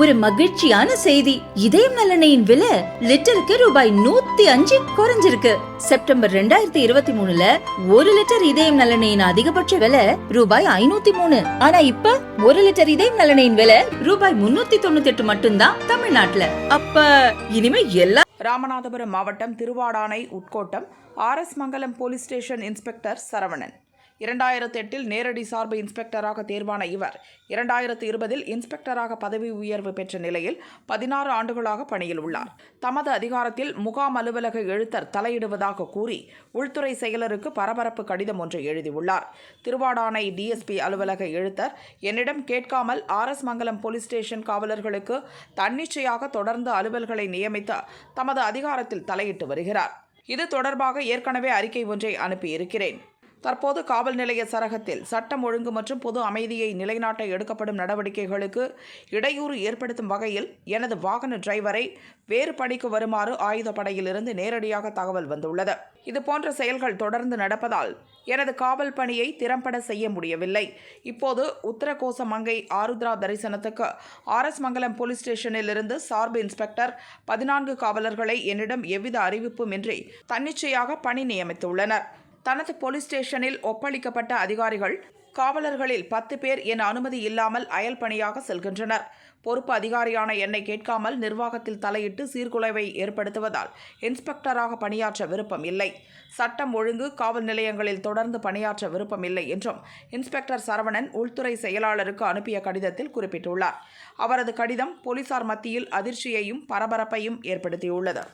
ஒரு மகிழ்ச்சியான செய்தி. இதயம் நலனையின் விலை லிட்டருக்கு ரூபாய் நூத்தி அஞ்சு குறைஞ்சிருக்கு. செப்டம்பர் ரெண்டாயிரத்தி இருபத்தி மூணுல ஒரு லிட்டர் இதயம் நலனையின் அதிகபட்ச விலை ரூபாய் ஐநூத்தி மூணு. ஆனா இப்ப ஒரு லிட்டர் இதயம் நலனையின் விலை ரூபாய் முன்னூத்தி தொண்ணூத்தி எட்டு மட்டும்தான் தமிழ்நாட்டுல. அப்ப இனிமே எல்லா ராமநாதபுரம் மாவட்டம் Thiruvadanai உட்கோட்டம் R S Mangalam police station inspector Saravanan. இரண்டாயிரத்து எட்டில் நேரடி சார்பு இன்ஸ்பெக்டராக தேர்வான இவர். இரண்டாயிரத்து இருபதில் இன்ஸ்பெக்டராக பதவி உயர்வு பெற்ற நிலையில் பதினாறு ஆண்டுகளாக பணியில் உள்ளார். தமது அதிகாரத்தில் முகாம் அலுவலக எழுத்தர் தலையிடுவதாக கூறி உள்துறை செயலருக்கு பரபரப்பு கடிதம் ஒன்றை எழுதியுள்ளார். திருவாடானை டிஎஸ்பி அலுவலக எழுத்தர் என்னிடம் கேட்காமல் ஆர்எஸ் மங்கலம் போலீஸ் ஸ்டேஷன் காவலர்களுக்கு தன்னிச்சையாக தொடர்ந்து அலுவல்களை நியமித்து தமது அதிகாரத்தில் தலையிட்டு வருகிறார். இது தொடர்பாக ஏற்கனவே அறிக்கை ஒன்றை அனுப்பியிருக்கிறேன். தற்போது காவல் நிலைய சரகத்தில் சட்டம் ஒழுங்கு மற்றும் பொது அமைதியை நிலைநாட்ட எடுக்கப்படும் நடவடிக்கைகளுக்கு இடையூறு ஏற்படுத்தும் வகையில் எனது வாகன டிரைவரை வேறு பணிக்கு வருமாறு ஆயுதப்படையிலிருந்து நேரடியாக தகவல் வந்துள்ளது. இதுபோன்ற செயல்கள் தொடர்ந்து நடப்பதால் எனது காவல் பணியை திறம்பட செய்ய முடியவில்லை. இப்போது உத்தரகோச மங்கை ஆருத்ரா தரிசனத்துக்கு ஆர்எஸ் மங்கலம் போலீஸ் ஸ்டேஷனில் இருந்து சார்பு இன்ஸ்பெக்டர் பதினான்கு காவலர்களை என்னிடம் எவ்வித அறிவிப்புமின்றி தன்னிச்சையாக பணி நியமித்துள்ளனர். தனது போலீஸ் ஸ்டேஷனில் ஒப்பளிக்கப்பட்ட அதிகாரிகள் காவலர்களில் பத்து பேர் என் அனுமதி இல்லாமல் அயல் பணியாக செல்கின்றனர். பொறுப்பு அதிகாரியான என்னை கேட்காமல் நிர்வாகத்தில் தலையிட்டு சீர்குலைவை ஏற்படுத்துவதால் இன்ஸ்பெக்டராக பணியாற்ற விருப்பம் இல்லை. சட்டம் ஒழுங்கு காவல் நிலையங்களில் தொடர்ந்து பணியாற்ற விருப்பம் இல்லை என்றும் இன்ஸ்பெக்டர் சரவணன் உள்துறை செயலாளருக்கு அனுப்பிய கடிதத்தில் குறிப்பிட்டுள்ளார். அவரது கடிதம் போலீசார் மத்தியில் அதிர்ச்சியையும் பரபரப்பையும் ஏற்படுத்தியுள்ளது.